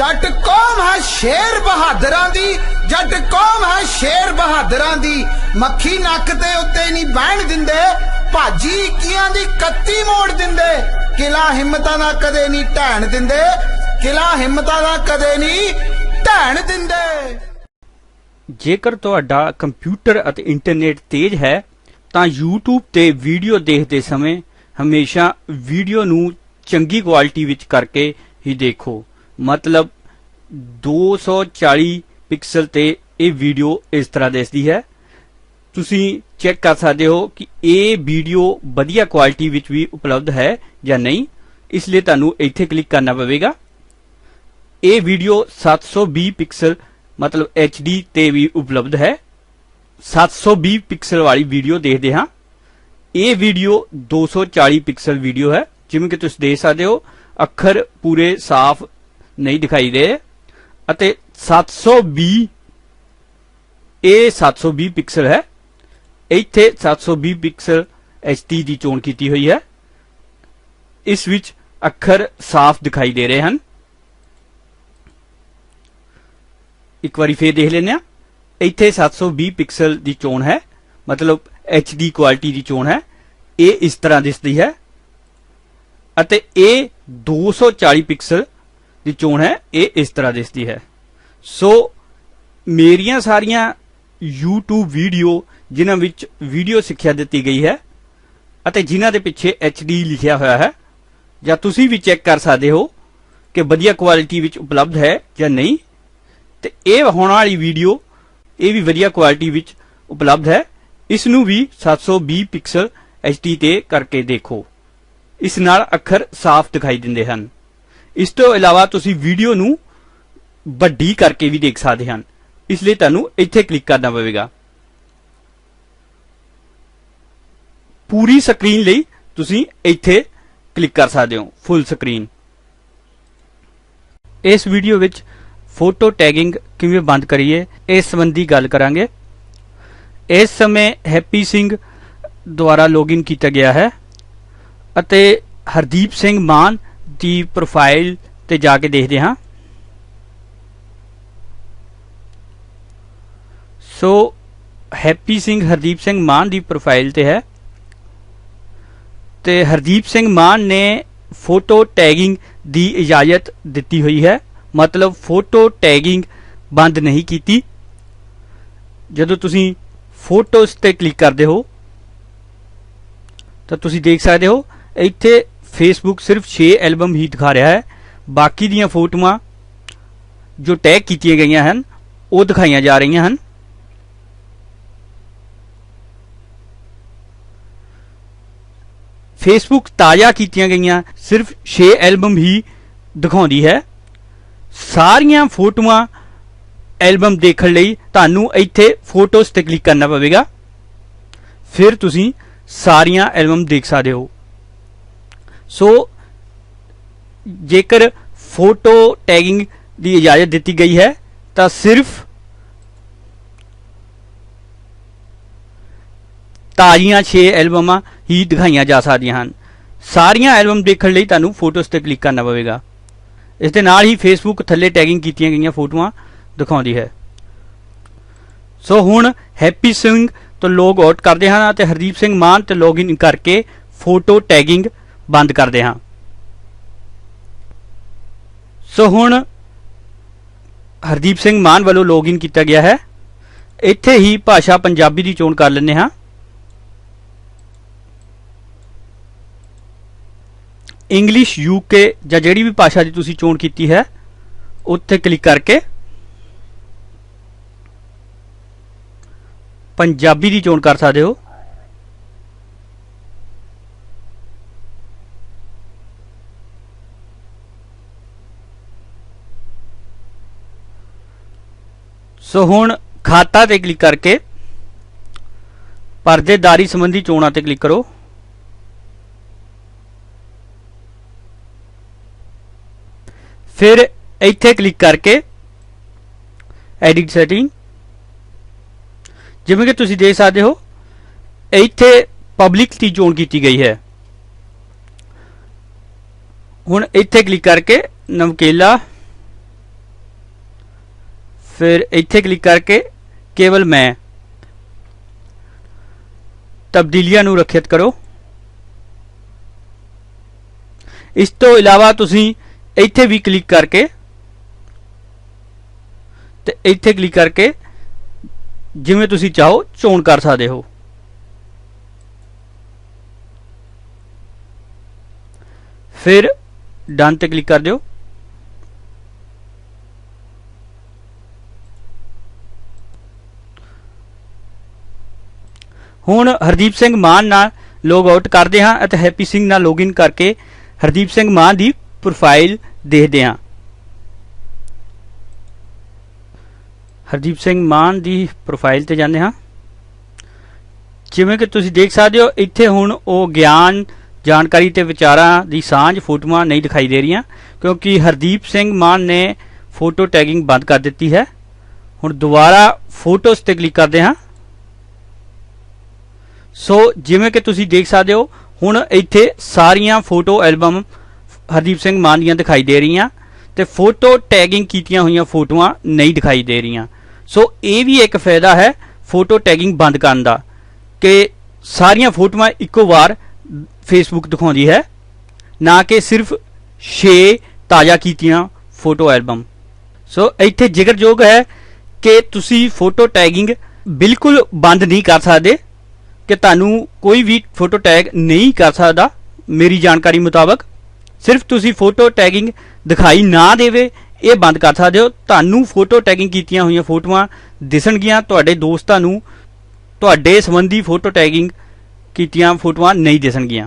ਜੱਟ ਕੌਮ ਹੈ ਸ਼ੇਰ ਬਹਾਦਰਾਂ ਦੀ, ਜੱਟ ਕੌਮ ਹੈ ਸ਼ੇਰ ਬਹਾਦਰਾਂ ਦੀ। ਮੱਖੀ ਨੱਕ ਤੇ ਉੱਤੇ ਨਹੀਂ ਬਹਿਣ ਦਿੰਦੇ, ਭਾਜੀ ਇੱਕੀਆਂ ਦੀ ਕੱਤੀ ਮੋੜ ਦਿੰਦੇ। ਕਿਲਾ ਹਿੰਮਤਾਂ ਦਾ ਕਦੇ ਨਹੀਂ ਢਹਿਣ ਦਿੰਦੇ, ਕਿਲਾ ਹਿੰਮਤਾਂ ਦਾ ਕਦੇ ਨਹੀਂ ਢਹਿਣ ਦਿੰਦੇ। ਜੇਕਰ ਤੁਹਾਡਾ ਕੰਪਿਊਟਰ ਅਤੇ ਇੰਟਰਨੈਟ ਤੇਜ਼ ਹੈ, ਤਾਂ YouTube ਤੇ ਵੀਡੀਓ ਦੇਖਦੇ ਸਮੇਂ ਹਮੇਸ਼ਾ ਵੀਡੀਓ ਨੂੰ ਚੰਗੀ ਕੁਆਲਿਟੀ ਵਿੱਚ ਕਰਕੇ ਹੀ ਦੇਖੋ। ਮਤਲਬ 240 ਪਿਕਸਲ ਤੇ ਇਹ ਵੀਡੀਓ ਇਸ ਤਰ੍ਹਾਂ ਦਿਸਦੀ ਹੈ। ਤੁਸੀਂ ਚੈੱਕ ਕਰ ਸਕਦੇ ਹੋ ਕਿ ਇਹ ਵੀਡੀਓ ਵਧੀਆ ਕੁਆਲਿਟੀ ਵਿੱਚ ਵੀ ਉਪਲਬਧ ਹੈ ਜਾਂ ਨਹੀਂ। ਇਸ ਲਈ ਤੁਹਾਨੂੰ ਇੱਥੇ ਕਲਿੱਕ ਕਰਨਾ ਪਵੇਗਾ। ਇਹ ਵੀਡੀਓ 720 ਪਿਕਸਲ, ਮਤਲਬ HD ਤੇ ਵੀ ਉਪਲਬਧ ਹੈ। 720 ਪਿਕਸਲ ਵਾਲੀ ਵੀਡੀਓ ਦੇਖਦੇ ਹਾਂ। ਇਹ ਵੀਡੀਓ 240 ਪਿਕਸਲ ਵੀਡੀਓ ਹੈ, ਜਿਵੇਂ ਕਿ ਤੁਸੀਂ ਦੇਖ ਸਕਦੇ ਹੋ। ਅੱਖਰ ਪੂਰੇ ਸਾਫ਼ ਨਹੀਂ ਦਿਖਾਈ ਦੇ ਅਤੇ 720 ਇਹ 720 ਪਿਕਸਲ ਹੈ। ਇੱਥੇ 720 ਪਿਕਸਲ HD ਦੀ ਚੋਣ ਕੀਤੀ ਹੋਈ ਹੈ। ਇਸ ਵਿੱਚ ਅੱਖਰ ਸਾਫ਼ ਦਿਖਾਈ ਦੇ ਰਹੇ ਹਨ। ਇੱਕ ਵਾਰੀ ਫੇਰ ਦੇਖ ਲੈਂਦੇ ਆ ਇੱਥੇ 720 ਪਿਕਸਲ ਦੀ ਚੋਣ ਹੈ, ਮਤਲਬ HD ਕੁਆਲਿਟੀ ਦੀ ਚੋਣ ਹੈ। ਇਹ ਇਸ ਤਰ੍ਹਾਂ ਦਿਸਦੀ ਹੈ। ਅਤੇ ਇਹ 240 ਪਿਕਸਲ ਦੀ ਚੋਣ ਹੈ, ਇਹ ਇਸ ਤਰ੍ਹਾਂ ਦਿਸਦੀ ਹੈ। ਸੋ ਮੇਰੀਆਂ ਸਾਰੀਆਂ YouTube ਵੀਡੀਓ ਜਿਨ੍ਹਾਂ ਵਿੱਚ ਵੀਡੀਓ ਸਿੱਖਿਆ ਦਿੱਤੀ ਗਈ ਹੈ ਅਤੇ ਜਿਨ੍ਹਾਂ ਦੇ ਪਿੱਛੇ HD ਲਿਖਿਆ ਹੋਇਆ ਹੈ, ਜਾਂ ਤੁਸੀਂ ਵੀ ਚੈੱਕ ਕਰ ਸਕਦੇ ਹੋ ਕਿ ਵਧੀਆ ਕੁਆਲਿਟੀ ਵਿੱਚ ਉਪਲਬਧ ਹੈ ਜਾਂ ਨਹੀਂ, ਤੇ ਇਹ ਹੋਣ ਵਾਲੀ ਵੀਡੀਓ ਇਹ ਵੀ ਵਧੀਆ ਕੁਆਲਿਟੀ ਵਿੱਚ ਉਪਲਬਧ ਹੈ। ਇਸ ਨੂੰ ਵੀ 720 ਪਿਕਸਲ HD ਤੇ ਕਰਕੇ ਦੇਖੋ। ਇਸ ਨਾਲ ਅੱਖਰ ਸਾਫ਼ ਦਿਖਾਈ ਦਿੰਦੇ ਹਨ। ਇਸ ਤੋਂ ਇਲਾਵਾ ਤੁਸੀਂ ਵੀਡੀਓ ਨੂੰ ਵੱਡੀ ਕਰਕੇ ਵੀ ਦੇਖ ਸਕਦੇ ਹਨ। ਇਸ ਲਈ ਤੁਹਾਨੂੰ ਇੱਥੇ ਕਲਿੱਕ ਕਰਨਾ ਪਵੇਗਾ। ਪੂਰੀ ਸਕਰੀਨ ਲਈ ਤੁਸੀਂ ਇੱਥੇ ਕਲਿੱਕ ਕਰ ਸਕਦੇ ਹੋ, ਫੁੱਲ ਸਕਰੀਨ। ਇਸ ਵੀਡੀਓ ਵਿੱਚ ਫੋਟੋ ਟੈਗਿੰਗ ਕਿਵੇਂ ਬੰਦ ਕਰੀਏ, ਇਸ ਸੰਬੰਧੀ ਗੱਲ ਕਰਾਂਗੇ। ਇਸ ਸਮੇਂ ਹੈਪੀ ਸਿੰਘ ਦੁਆਰਾ ਲੌਗਇਨ ਕੀਤਾ ਗਿਆ ਹੈ ਅਤੇ ਹਰਦੀਪ ਸਿੰਘ ਮਾਨ ਦੀ ਪ੍ਰੋਫਾਈਲ ਤੇ ਜਾ ਕੇ ਦੇਖਦੇ ਹਾਂ। ਸੋ ਹੈਪੀ ਸਿੰਘ ਹਰਦੀਪ ਸਿੰਘ ਮਾਨ ਦੀ ਪ੍ਰੋਫਾਈਲ ਤੇ ਹੈ। ਤੇ ਹਰਦੀਪ ਸਿੰਘ ਮਾਨ ਨੇ ਫੋਟੋ ਟੈਗਿੰਗ ਦੀ ਇਜਾਜ਼ਤ ਦਿੱਤੀ ਹੋਈ ਹੈ। ਮਤਲਬ ਫੋਟੋ ਟੈਗਿੰਗ ਬੰਦ ਨਹੀਂ ਕੀਤੀ। ਜਦੋਂ ਤੁਸੀਂ ਫੋਟੋਸ ਤੇ ਕਲਿੱਕ ਕਰਦੇ ਹੋ, ਤਾਂ ਤੁਸੀਂ ਦੇਖ ਸਕਦੇ ਹੋ, ਇੱਥੇ ਫੇਸਬੁੱਕ ਸਿਰਫ 6 ਐਲਬਮ ਹੀ ਦਿਖਾ ਰਿਹਾ ਹੈ। ਬਾਕੀ ਦੀਆਂ ਫੋਟੋਆਂ ਜੋ ਟੈਗ ਕੀਤੀਆਂ ਗਈਆਂ ਹਨ, ਉਹ ਦਿਖਾਈਆਂ ਜਾ ਰਹੀਆਂ ਹਨ। ਫੇਸਬੁੱਕ ਤਾਜ਼ਾ ਕੀਤੀਆਂ ਗਈਆਂ, ਸਿਰਫ 6 ਐਲਬਮ ਹੀ ਦਿਖਾਉਂਦੀ ਹੈ। ਸਾਰੀਆਂ ਫੋਟੋਆਂ ਐਲਬਮ ਦੇਖਣ ਲਈ ਤੁਹਾਨੂੰ ਇੱਥੇ ਫੋਟੋਸ ਤੇ ਕਲਿੱਕ ਕਰਨਾ ਪਵੇਗਾ। ਫਿਰ ਤੁਸੀਂ ਸਾਰੀਆਂ ਐਲਬਮ ਦੇਖ ਸਕਦੇ ਹੋ। ਸੋ ਜੇਕਰ ਫੋਟੋ ਟੈਗਿੰਗ ਦੀ ਇਜਾਜ਼ਤ ਦਿੱਤੀ ਗਈ ਹੈ, ਤਾਂ ਸਿਰਫ ਤਾਜ਼ੀਆਂ 6 ਐਲਬਮਾਂ ਹੀ ਦਿਖਾਈਆਂ ਜਾ ਸਕਦੀਆਂ ਹਨ। ਸਾਰੀਆਂ ਐਲਬਮ ਦੇਖਣ ਲਈ ਤੁਹਾਨੂੰ ਫੋਟੋਸ ਤੇ ਕਲਿੱਕ ਕਰਨਾ ਪਵੇਗਾ। ਇਸ ਦੇ ਨਾਲ ਹੀ ਫੇਸਬੁੱਕ ਥੱਲੇ ਟੈਗਿੰਗ ਕੀਤੀਆਂ ਗਈਆਂ ਫੋਟੋਆਂ ਦਿਖਾਉਂਦੀ ਹੈ। ਸੋ ਹੁਣ ਹੈਪੀ ਸਿੰਘ ਤੋਂ ਲੌਗ ਆਊਟ ਕਰਦੇ ਹਨ ਅਤੇ ਹਰਦੀਪ ਸਿੰਘ ਮਾਨ ਤੇ ਲੌਗਇਨ ਕਰਕੇ ਫੋਟੋ ਟੈਗਿੰਗ ਬੰਦ ਕਰਦੇ ਹਾਂ। ਸੋ ਹੁਣ ਹਰਦੀਪ ਸਿੰਘ ਮਾਨ ਵੱਲੋਂ ਲੌਗਇਨ ਕੀਤਾ ਗਿਆ ਹੈ। ਇੱਥੇ ਹੀ ਭਾਸ਼ਾ ਪੰਜਾਬੀ ਦੀ ਚੋਣ ਕਰ ਲੈਂਦੇ ਹਾਂ। ਇੰਗਲਿਸ਼ ਯੂਕੇ ਜਾਂ ਜਿਹੜੀ ਵੀ ਭਾਸ਼ਾ ਦੀ ਤੁਸੀਂ ਚੋਣ ਕੀਤੀ ਹੈ, ਉੱਥੇ ਕਲਿੱਕ ਕਰਕੇ ਪੰਜਾਬੀ ਦੀ ਚੋਣ ਕਰ ਸਕਦੇ ਹੋ। ਸੋ ਹੁਣ ਖਾਤਾ ਤੇ ਕਲਿੱਕ ਕਰਕੇ ਪਰਦੇਦਾਰੀ ਸੰਬੰਧੀ ਚੋਣਾਂ ਤੇ ਕਲਿੱਕ ਕਰੋ। ਫਿਰ ਇੱਥੇ ਕਲਿੱਕ ਕਰਕੇ ਐਡਿਟ ਸੈਟਿੰਗ। ਜਿਵੇਂ ਕਿ ਤੁਸੀਂ ਦੇਖ ਸਕਦੇ ਹੋ, ਇੱਥੇ ਪਬਲਿਕ ਦੀ ਚੋਣ ਕੀਤੀ ਗਈ ਹੈ। ਹੁਣ ਇੱਥੇ ਕਲਿੱਕ ਕਰਕੇ ਨਵਕੇਲਾ ਫਿਰ ਇੱਥੇ ਕਲਿੱਕ ਕਰਕੇ ਕੇਵਲ ਮੈਂ ਤਬਦੀਲੀਆਂ ਨੂੰ ਰੱਖਿਅਤ ਕਰੋ। ਇਸ ਤੋਂ ਇਲਾਵਾ ਤੁਸੀਂ ਇੱਥੇ ਵੀ ਕਲਿੱਕ ਕਰਕੇ ਤੇ ਇੱਥੇ ਕਲਿੱਕ ਕਰਕੇ ਜਿਵੇਂ ਤੁਸੀਂ ਚਾਹੋ ਚੋਣ ਕਰ ਸਕਦੇ ਹੋ। ਫਿਰ ਡਨ ਤੇ ਕਲਿੱਕ ਕਰ ਦਿਓ। ਹੁਣ ਹਰਦੀਪ ਸਿੰਘ ਮਾਨ ਨਾਲ ਲੌਗ ਆਊਟ ਕਰਦੇ ਹਾਂ ਅਤੇ ਹੈਪੀ ਸਿੰਘ ਨਾਲ ਲੌਗਇਨ ਕਰਕੇ ਹਰਦੀਪ ਸਿੰਘ ਮਾਨ ਦੀ ਪ੍ਰੋਫਾਈਲ ਦੇਖਦੇ ਹਾਂ। ਹਰਦੀਪ ਸਿੰਘ ਮਾਨ ਦੀ ਪ੍ਰੋਫਾਈਲ ਤੇ ਜਾਂਦੇ ਹਾਂ। ਜਿਵੇਂ ਕਿ ਤੁਸੀਂ ਦੇਖ ਸਕਦੇ ਹੋ, ਇੱਥੇ ਹੁਣ ਉਹ ਗਿਆਨ ਜਾਣਕਾਰੀ ਤੇ ਵਿਚਾਰਾਂ ਦੀ ਸਾਂਝ ਫੋਟੋਆਂ ਨਹੀਂ ਦਿਖਾਈ ਦੇ ਰਹੀਆਂ, ਕਿਉਂਕਿ ਹਰਦੀਪ ਸਿੰਘ ਮਾਨ ਨੇ ਫੋਟੋ ਟੈਗਿੰਗ ਬੰਦ ਕਰ ਦਿੱਤੀ ਹੈ। ਹੁਣ ਦੁਬਾਰਾ ਫੋਟੋਜ਼ ਤੇ ਕਲਿੱਕ ਕਰਦੇ ਹਾਂ। ਸੋ ਜਿਵੇਂ ਕਿ ਤੁਸੀਂ ਦੇਖ ਸਕਦੇ ਹੋ, ਹੁਣ ਇੱਥੇ ਸਾਰੀਆਂ ਫੋਟੋ ਐਲਬਮ ਹਰਦੀਪ ਸਿੰਘ ਮਾਨ ਦੀਆਂ ਦਿਖਾਈ ਦੇ ਰਹੀਆਂ ਤੇ ਫੋਟੋ ਟੈਗਿੰਗ ਕੀਤੀਆਂ ਹੋਈਆਂ ਫੋਟੋਆਂ ਨਹੀਂ ਦਿਖਾਈ ਦੇ ਰਹੀਆਂ। ਸੋ ਇਹ ਵੀ ਇੱਕ ਫਾਇਦਾ ਹੈ ਫੋਟੋ ਟੈਗਿੰਗ ਬੰਦ ਕਰਨ ਦਾ ਕਿ ਸਾਰੀਆਂ ਫੋਟੋਆਂ ਇੱਕੋ ਵਾਰ ਫੇਸਬੁੱਕ ਦਿਖਾਉਂਦੀ ਹੈ, ਨਾ ਕਿ ਸਿਰਫ 6 ਤਾਜ਼ਾ ਕੀਤੀਆਂ ਫੋਟੋ ਐਲਬਮ ਸੋ ਇੱਥੇ ਜ਼ਿਕਰਯੋਗ ਹੈ ਕਿ ਤੁਸੀਂ ਫੋਟੋ ਟੈਗਿੰਗ ਬਿਲਕੁਲ ਬੰਦ ਨਹੀਂ ਕਰ ਸਕਦੇ। ਕਿ ਤੁਹਾਨੂੰ ਕੋਈ ਵੀ ਫੋਟੋ ਟੈਗ ਨਹੀਂ ਕਰ ਸਕਦਾ ਮੇਰੀ ਜਾਣਕਾਰੀ ਮੁਤਾਬਕ। ਸਿਰਫ ਤੁਸੀਂ ਫੋਟੋ ਟੈਗਿੰਗ ਦਿਖਾਈ ਨਾ ਦੇਵੇ, ਇਹ ਬੰਦ ਕਰ ਸਕਦੇ ਹੋ। ਤੁਹਾਨੂੰ ਫੋਟੋ ਟੈਗਿੰਗ ਕੀਤੀਆਂ ਹੋਈਆਂ ਫੋਟੋਆਂ ਦਿਸਣਗੀਆਂ, ਤੁਹਾਡੇ ਦੋਸਤਾਂ ਨੂੰ ਤੁਹਾਡੇ ਸੰਬੰਧੀ ਫੋਟੋ ਟੈਗਿੰਗ ਕੀਤੀਆਂ ਫੋਟੋਆਂ ਨਹੀਂ ਦਿਸਣਗੀਆਂ।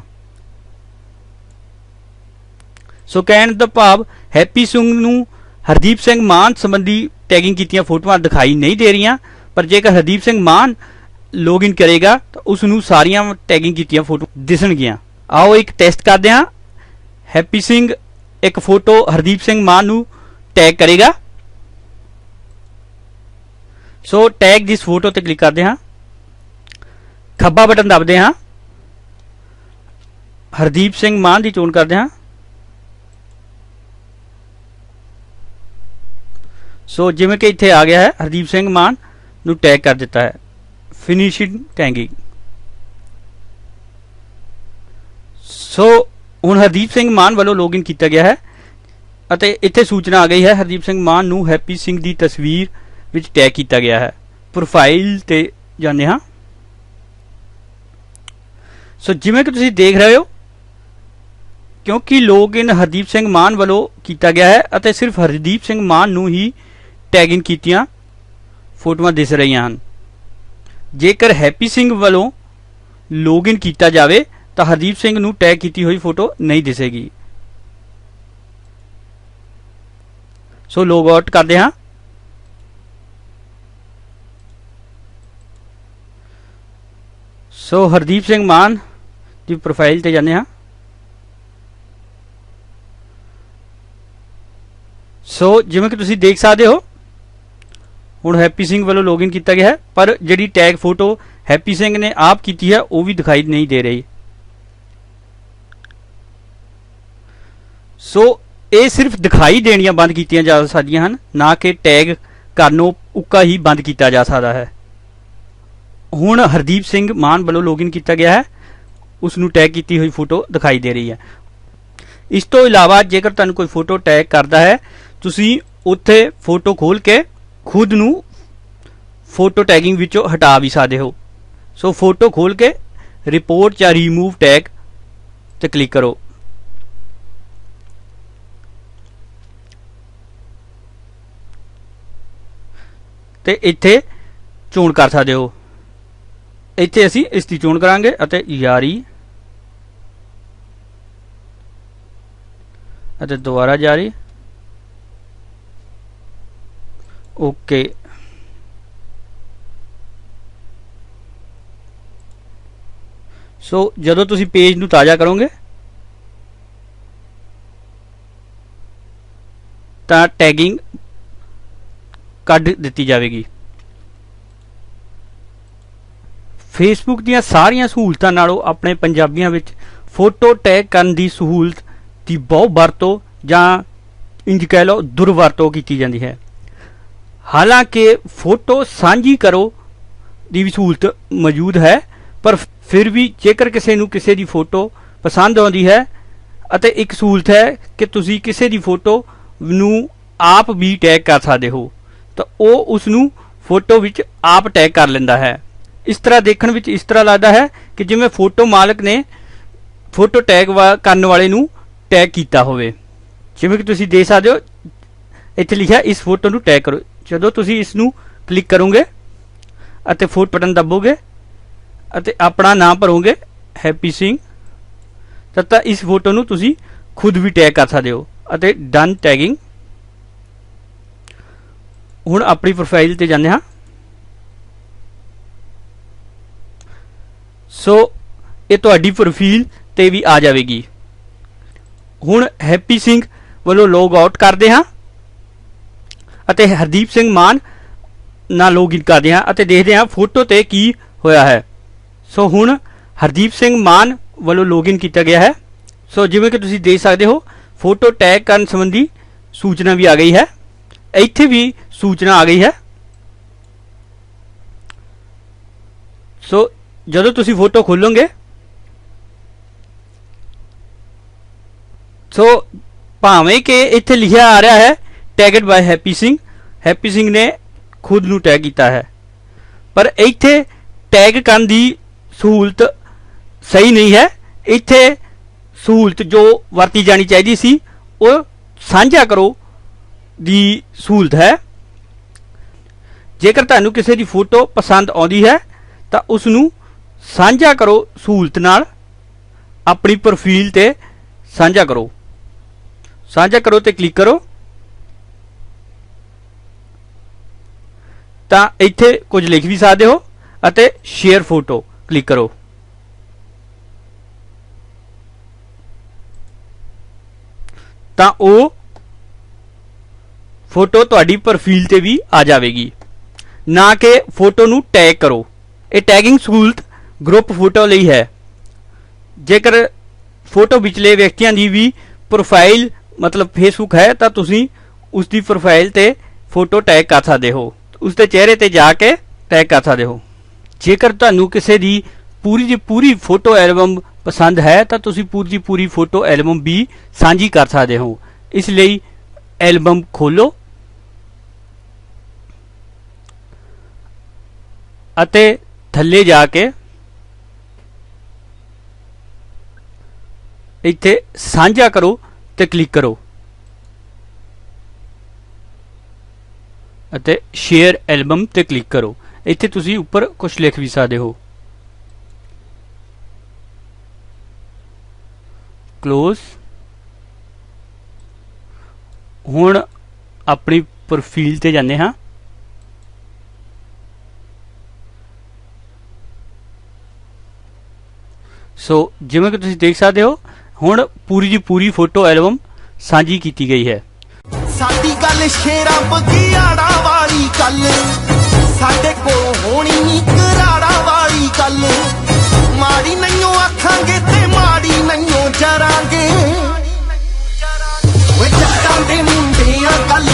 ਸੋ ਕਹਿਣ ਦਾ ਭਾਵ, ਹੈਪੀ ਸਿੰਘ ਨੂੰ ਹਰਦੀਪ ਸਿੰਘ ਮਾਨ ਸੰਬੰਧੀ ਟੈਗਿੰਗ ਕੀਤੀਆਂ ਫੋਟੋਆਂ ਦਿਖਾਈ ਨਹੀਂ ਦੇ ਰਹੀਆਂ, ਪਰ ਜੇਕਰ ਹਰਦੀਪ ਸਿੰਘ ਮਾਨ ਲੌਗਇਨ ਕਰੇਗਾ, ਤਾਂ ਉਸ ਨੂੰ ਸਾਰੀਆਂ ਟੈਗਿੰਗ ਕੀਤੀਆਂ ਫੋਟੋ ਦਿਸਣਗੀਆਂ। ਆਓ ਇੱਕ ਟੈਸਟ ਕਰਦੇ ਹਾਂ। ਹੈਪੀ ਸਿੰਘ ਇੱਕ ਫੋਟੋ ਹਰਦੀਪ ਸਿੰਘ ਮਾਨ ਨੂੰ ਟੈਗ ਕਰੇਗਾ। ਸੋ ਟੈਗ ਦਿਸ ਫੋਟੋ ਤੇ ਕਲਿੱਕ ਕਰਦੇ ਹਾਂ। ਖੱਬਾ ਬਟਨ ਦਬਦੇ ਹਾਂ। ਹਰਦੀਪ ਸਿੰਘ ਮਾਨ ਦੀ ਚੋਣ ਕਰਦੇ ਹਾਂ। ਸੋ ਜਿਵੇਂ ਕਿ ਇੱਥੇ ਆ ਗਿਆ ਹੈ, ਹਰਦੀਪ ਸਿੰਘ ਮਾਨ ਨੂੰ ਟੈਗ ਕਰ ਦਿੱਤਾ ਹੈ। ਫਿਨਿਸ਼ਿੰਗ ਟੈਗਿੰਗ ਸੋ ਹੁਣ ਹਰਦੀਪ ਸਿੰਘ ਮਾਨ ਵੱਲੋਂ ਲੌਗਇਨ ਕੀਤਾ ਗਿਆ ਹੈ ਅਤੇ ਇੱਥੇ ਸੂਚਨਾ ਆ ਗਈ ਹੈ, ਹਰਦੀਪ ਸਿੰਘ ਮਾਨ ਨੂੰ ਹੈਪੀ ਸਿੰਘ ਦੀ ਤਸਵੀਰ ਵਿੱਚ ਟੈਗ ਕੀਤਾ ਗਿਆ ਹੈ। ਪ੍ਰੋਫਾਈਲ ਤੇ ਜਾਂਦੇ ਹਾਂ। ਸੋ ਜਿਵੇਂ ਕਿ ਤੁਸੀਂ ਦੇਖ ਰਹੇ ਹੋ, ਕਿਉਂਕਿ ਲੌਗਇਨ ਹਰਦੀਪ ਸਿੰਘ ਮਾਨ ਵੱਲੋਂ ਕੀਤਾ ਗਿਆ ਹੈ ਅਤੇ ਸਿਰਫ ਹਰਦੀਪ ਸਿੰਘ ਮਾਨ ਨੂੰ ਹੀ ਟੈਗਿੰਗ ਕੀਤੀਆਂ ਫੋਟੋਆਂ ਦਿਸ ਰਹੀਆਂ ਹਨ। ਜੇਕਰ ਹੈਪੀ ਸਿੰਘ ਵੱਲੋਂ ਲੌਗਇਨ ਕੀਤਾ ਜਾਵੇ, ਤਾਂ ਹਰਦੀਪ ਸਿੰਘ ਨੂੰ ਟੈਗ ਕੀਤੀ ਹੋਈ ਫੋਟੋ ਨਹੀਂ ਦਿਸੇਗੀ। ਸੋ ਲੌਗ ਆਊਟ ਕਰਦੇ ਹਾਂ। ਸੋ ਹਰਦੀਪ ਸਿੰਘ ਮਾਨ ਦੀ ਪ੍ਰੋਫਾਈਲ ਤੇ ਜਾਂਦੇ ਹਾਂ। ਸੋ ਜਿਵੇਂ ਕਿ ਤੁਸੀਂ ਦੇਖ ਸਕਦੇ ਹੋ ਹੁਣ ਹੈਪੀ ਸਿੰਘ ਵੱਲੋਂ ਲੌਗਇਨ ਕੀਤਾ ਗਿਆ ਹੈ, ਪਰ ਜਿਹੜੀ ਟੈਗ ਫੋਟੋ ਹੈਪੀ ਸਿੰਘ ਨੇ ਆਪ ਕੀਤੀ ਹੈ, ਉਹ ਵੀ ਦਿਖਾਈ ਨਹੀਂ ਦੇ ਰਹੀ। ਸੋ, ਇਹ ਸਿਰਫ ਦਿਖਾਈ ਦੇਣੀਆਂ ਬੰਦ ਕੀਤੀਆਂ ਜਾ ਸਕਦੀਆਂ ਹਨ, ਨਾ ਕਿ ਟੈਗ ਕਰਨੋਂ ਉੱਕਾ ਹੀ ਬੰਦ ਕੀਤਾ ਜਾ ਸਕਦਾ ਹੈ। ਹੁਣ ਹਰਦੀਪ ਸਿੰਘ ਮਾਨ ਵੱਲੋਂ ਲੌਗਇਨ ਕੀਤਾ ਗਿਆ ਹੈ ਉਸ ਨੂੰ ਟੈਗ ਕੀਤੀ ਹੋਈ ਫੋਟੋ ਦਿਖਾਈ ਦੇ ਰਹੀ ਹੈ। ਇਸ ਤੋਂ ਇਲਾਵਾ ਜੇਕਰ ਤੁਹਾਨੂੰ ਕੋਈ ਫੋਟੋ ਟੈਗ ਕਰਦਾ ਹੈ, ਤੁਸੀਂ ਉੱਥੇ ਫੋਟੋ ਖੋਲ ਕੇ ਖੁਦ ਨੂੰ ਫੋਟੋ ਟੈਗਿੰਗ ਵਿੱਚੋਂ ਹਟਾ ਵੀ ਸਕਦੇ ਹੋ। ਸੋ ਫੋਟੋ ਖੋਲ ਕੇ ਰਿਪੋਰਟ ਜਾਂ ਰਿਮੂਵ ਟੈਗ ਤੇ ਕਲਿੱਕ ਕਰੋ। ਤੇ ਇੱਥੇ ਚੋਣ ਕਰ ਸਕਦੇ ਹੋ। ਇੱਥੇ ਅਸੀਂ ਇਸ ਦੀ ਚੋਣ ਕਰਾਂਗੇ ਅਤੇ ਯਾਰੀ ਅਤੇ ਦੁਬਾਰਾ ਜਾਰੀ ਓਕੇ ਸੋ ਜਦੋਂ ਤੁਸੀਂ ਪੇਜ ਨੂੰ ਤਾਜ਼ਾ ਕਰੋਗੇ, ਤਾਂ ਟੈਗਿੰਗ ਕੱਢ ਦਿੱਤੀ ਜਾਵੇਗੀ। ਫੇਸਬੁੱਕ ਦੀਆਂ ਸਾਰੀਆਂ ਸਹੂਲਤਾਂ ਨਾਲੋਂ ਆਪਣੇ ਪੰਜਾਬੀਆਂ ਵਿੱਚ ਫੋਟੋ ਟੈਗ ਕਰਨ ਦੀ ਸਹੂਲਤ ਦੀ ਬਹੁ ਵਰਤੋਂ ਜਾਂ ਇੰਜ ਕਹਿ ਲਓ ਦੁਰਵਰਤੋਂ ਕੀਤੀ ਜਾਂਦੀ ਹੈ। ਹਾਲਾਂਕਿ ਫੋਟੋ ਸਾਂਝੀ ਕਰੋ ਦੀ ਵੀ ਸਹੂਲਤ ਮੌਜੂਦ ਹੈ, ਪਰ ਫਿਰ ਵੀ ਜੇਕਰ ਕਿਸੇ ਨੂੰ ਕਿਸੇ ਦੀ ਫੋਟੋ ਪਸੰਦ ਆਉਂਦੀ ਹੈ ਅਤੇ ਇੱਕ ਸਹੂਲਤ ਹੈ ਕਿ ਤੁਸੀਂ ਕਿਸੇ ਦੀ ਫੋਟੋ ਨੂੰ ਆਪ ਵੀ ਟੈਗ ਕਰ ਸਕਦੇ ਹੋ, ਤਾਂ ਉਹ ਉਸ ਨੂੰ ਫੋਟੋ ਵਿੱਚ ਆਪ ਟੈਗ ਕਰ ਲੈਂਦਾ ਹੈ। ਇਸ ਤਰ੍ਹਾਂ ਦੇਖਣ ਵਿੱਚ ਇਸ ਤਰ੍ਹਾਂ ਲੱਗਦਾ ਹੈ ਕਿ ਜਿਵੇਂ ਫੋਟੋ ਮਾਲਕ ਨੇ ਫੋਟੋ ਟੈਗ ਵਾ- ਕਰਨ ਵਾਲੇ ਨੂੰ ਟੈਗ ਕੀਤਾ ਹੋਵੇ। ਜਿਵੇਂ ਕਿ ਤੁਸੀਂ ਦੇਖ ਸਕਦੇ ਹੋ, ਇੱਥੇ ਲਿਖਿਆ, ਇਸ ਫੋਟੋ ਨੂੰ ਟੈਗ ਕਰੋ। ਜਦੋਂ ਤੁਸੀਂ ਇਸ ਨੂੰ ਕਲਿੱਕ ਕਰੋਗੇ ਅਤੇ ਫੁੱਟ ਬਟਨ ਦਬੋਗੇ ਅਤੇ ਆਪਣਾ ਨਾਮ ਭਰੋਗੇ ਹੈਪੀ ਸਿੰਘ, ਤਦ ਤੱਕ ਇਸ ਫੋਟੋ ਨੂੰ ਤੁਸੀਂ ਖੁਦ ਵੀ ਟੈਗ ਕਰ ਸਕਦੇ ਹੋ ਅਤੇ ਡਨ ਟੈਗਿੰਗ ਹੁਣ ਆਪਣੀ ਪ੍ਰੋਫਾਈਲ ਤੇ ਜਾਂਦੇ ਹਾਂ। ਸੋ ਇਹ ਤੁਹਾਡੀ ਪ੍ਰੋਫਾਈਲ ਤੇ ਵੀ ਆ ਜਾਵੇਗੀ। ਹੁਣ ਹੈਪੀ ਸਿੰਘ ਵੱਲੋਂ ਲੌਗ ਆਊਟ ਕਰਦੇ ਹਾਂ। ਅਤੇ ਹਰਦੀਪ ਸਿੰਘ ਮਾਨ ਨਾਲ ਲੌਗਇਨ ਕਰਦੇ ਹਾਂ ਅਤੇ ਦੇਖਦੇ ਹਾਂ ਫੋਟੋ ਤੇ ਕੀ ਹੋਇਆ ਹੈ। ਸੋ ਹੁਣ ਹਰਦੀਪ ਸਿੰਘ ਮਾਨ ਵੱਲੋਂ ਲੌਗਇਨ ਕੀਤਾ ਗਿਆ ਹੈ। ਸੋ ਜਿਵੇਂ ਕਿ ਤੁਸੀਂ ਦੇਖ ਸਕਦੇ ਹੋ, ਫੋਟੋ ਟੈਗ ਕਰਨ ਸੰਬੰਧੀ ਸੂਚਨਾ ਵੀ ਆ ਗਈ ਹੈ। ਇੱਥੇ ਵੀ ਸੂਚਨਾ ਆ ਗਈ ਹੈ। ਸੋ ਜਦੋਂ ਤੁਸੀਂ ਫੋਟੋ ਖੋਲੋਗੇ, ਸੋ ਭਾਵੇਂ ਕਿ ਇੱਥੇ ਲਿਖਿਆ ਆ ਰਿਹਾ ਹੈ ਟੈਗਡ ਬਾਈ ਹੈਪੀ ਸਿੰਘ ਹੈਪੀ ਸਿੰਘ ਨੇ ਖੁਦ ਨੂੰ ਟੈਗ ਕੀਤਾ ਹੈ। ਪਰ ਇੱਥੇ ਟੈਗ ਕਰਨ ਦੀ ਸਹੂਲਤ ਸਹੀ ਨਹੀਂ ਹੈ। ਇੱਥੇ ਸਹੂਲਤ ਜੋ ਵਰਤੀ ਜਾਣੀ ਚਾਹੀਦੀ ਸੀ, ਉਹ ਸਾਂਝਾ ਕਰੋ ਦੀ ਸਹੂਲਤ ਹੈ। ਜੇਕਰ ਤੁਹਾਨੂੰ ਕਿਸੇ ਦੀ ਫੋਟੋ ਪਸੰਦ ਆਉਂਦੀ ਹੈ, ਤਾਂ ਉਸ ਨੂੰ ਸਾਂਝਾ ਕਰੋ ਸਹੂਲਤ ਨਾਲ। ਆਪਣੀ ਪ੍ਰੋਫਾਈਲ ਤੇ ਸਾਂਝਾ ਕਰੋ। ਸਾਂਝਾ ਕਰੋ ਤੇ ਕਲਿੱਕ ਕਰੋ। ਤਾਂ ਇੱਥੇ ਕੁਝ ਲਿਖ ਵੀ ਸਕਦੇ ਹੋ ਅਤੇ ਸ਼ੇਅਰ ਫੋਟੋ ਕਲਿੱਕ ਕਰੋ। ਤਾਂ ਉਹ ਫੋਟੋ ਤੁਹਾਡੀ ਪ੍ਰੋਫਾਈਲ ਤੇ ਵੀ ਆ ਜਾਵੇਗੀ। ਨਾ ਕਿ ਫੋਟੋ ਨੂੰ ਟੈਗ ਕਰੋ। ਇਹ ਟੈਗਿੰਗ ਸਹੂਲਤ ਗਰੁੱਪ ਫੋਟੋ ਲਈ ਹੈ। ਜੇਕਰ ਫੋਟੋ ਵਿਚਲੇ ਵਿਅਕਤੀਆਂ ਦੀ ਵੀ ਪ੍ਰੋਫਾਈਲ ਮਤਲਬ ਫੇਸਬੁੱਕ ਹੈ ਤਾਂ ਤੁਸੀਂ ਉਸ ਦੀ ਪ੍ਰੋਫਾਈਲ ਤੇ ਫੋਟੋ ਟੈਗ ਕਰ ਸਕਦੇ ਹੋ। ਉਸ ਦੇ ਚਿਹਰੇ ਤੇ ਜਾ ਕੇ ਟੈਗ ਕਰ ਸਕਦੇ ਹੋ। ਜੇਕਰ ਤੁਹਾਨੂੰ ਕਿਸੇ ਦੀ ਪੂਰੀ ਦੀ ਪੂਰੀ ਫੋਟੋ ਐਲਬਮ ਪਸੰਦ ਹੈ, ਤਾਂ ਤੁਸੀਂ ਪੂਰੀ ਦੀ ਪੂਰੀ ਫੋਟੋ ਐਲਬਮ ਵੀ ਸਾਂਝੀ ਕਰ ਸਕਦੇ ਹੋ। ਇਸ ਲਈ ਐਲਬਮ ਖੋਲੋ ਅਤੇ ਥੱਲੇ ਜਾ ਕੇ ਇੱਥੇ ਸਾਂਝਾ ਕਰੋ ਤੇ ਕਲਿੱਕ ਕਰੋ। ਅਤੇ ਸ਼ੇਅਰ ਐਲਬਮ ਤੇ ਕਲਿੱਕ ਕਰੋ। ਇੱਥੇ ਤੁਸੀਂ ਉੱਪਰ ਕੁਝ ਲਿਖ ਵੀ ਸਕਦੇ ਹੋ। ਕਲੋਜ਼ ਹੁਣ ਆਪਣੀ ਪ੍ਰੋਫਾਈਲ ਤੇ ਜਾਂਦੇ ਹਾਂ। ਸੋ ਜਿਵੇਂ ਕਿ ਤੁਸੀਂ ਦੇਖ ਸਕਦੇ ਹੋ, ਹੁਣ ਪੂਰੀ ਦੀ ਪੂਰੀ ਫੋਟੋ ਐਲਬਮ ਸਾਂਝੀ ਕੀਤੀ ਗਈ ਹੈ। ਸਾਡੀ ਗੱਲ ਸ਼ੇਰਾ ਬਗਿਆੜਾ ਵਾਲੀ ਗੱਲ। ਸਾਡੇ ਕੋਲ ਹੋਣੀ ਨਹੀਂ ਕਰਾੜਾ ਵਾਲੀ ਗੱਲ। ਮਾੜੀ ਨਹੀਂਓ ਆਖਾਂਗੇ ਤੇ ਮਾੜੀ ਨਹੀਂਓ ਜਰਾਂਗੇ। ਵੇ ਜੱਟਾਂ ਦੇ ਮੁੰਡਿਆਂ ਗੱਲ